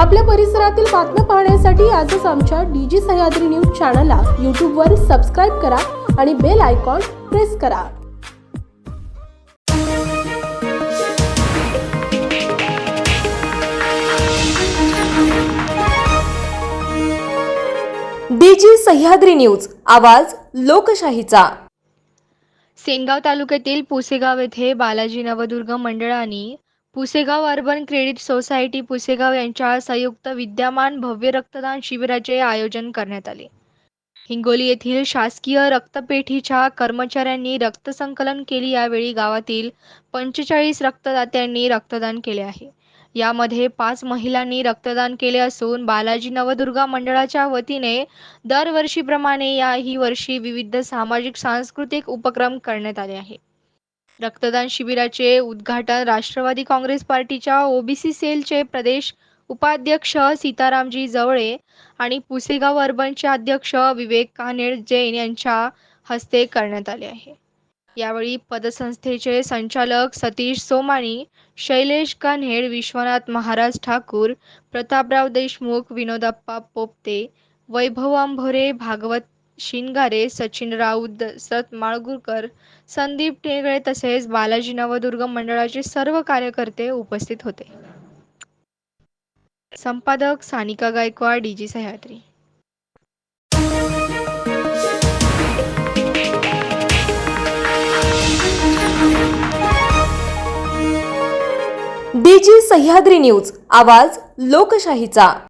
आपल्या परिसरातील बातम्या पाहण्यासाठी आजच आमच्या डीजी सह्याद्री न्यूज चॅनलला यूट्यूबवर सबस्क्राईब करा आणि बेल आयकॉन प्रेस करा. डीजी सह्याद्री न्यूज आवाज लोकशाहीचा. सेनगाव तालुक्यातील पुसेगाव येथे बालाजी नवदुर्ग मंडळाने Pusegaon urban credit society Pusegaon यांच्या संयुक्त विद्यमान भव्य रक्तदान शिबिराचे आयोजन करण्यात आले. हिंगोली येथील शासकीय रक्तपेढीच्या कर्मचाऱ्यांनी रक्तसंकलन केली यावेळी गावातील पंचेचाळीस रक्तदात्यांनी रक्तदान केले आहे. यामध्ये पाच महिलांनी रक्तदान केले असून बालाजी नवदुर्गा मंडळाच्या वतीने दरवर्षीप्रमाणे याही वर्षी विविध सामाजिक सांस्कृतिक उपक्रम करण्यात आले आहे रक्तदान शिबिराचे उद्घाटन राष्ट्रवादी काँग्रेस पार्टीच्या ओबीसी सेलचे प्रदेश उपाध्यक्ष सीतारामजी जवळे आणि पुसेगाव अर्बनचे अध्यक्ष विवेक कानेड जैन यांच्या हस्ते करण्यात आले आहे. यावेळी पदसंस्थेचे संचालक सतीश सोमाणी शैलेश कान्हेड विश्वनाथ महाराज ठाकूर प्रतापराव देशमुख विनोदाप्पा पोपते वैभव अंभोरे भागवत शिनघारे सचिन राऊत दशरथ माळगुरकर संदीप टेगळे तसेच बालाजी नवदुर्ग मंडळाचे सर्व कार्यकर्ते उपस्थित होते. संपादक Sanika Gaikwad DG Sahyadri. DG Sahyadri news आवाज लोकशाहीचा.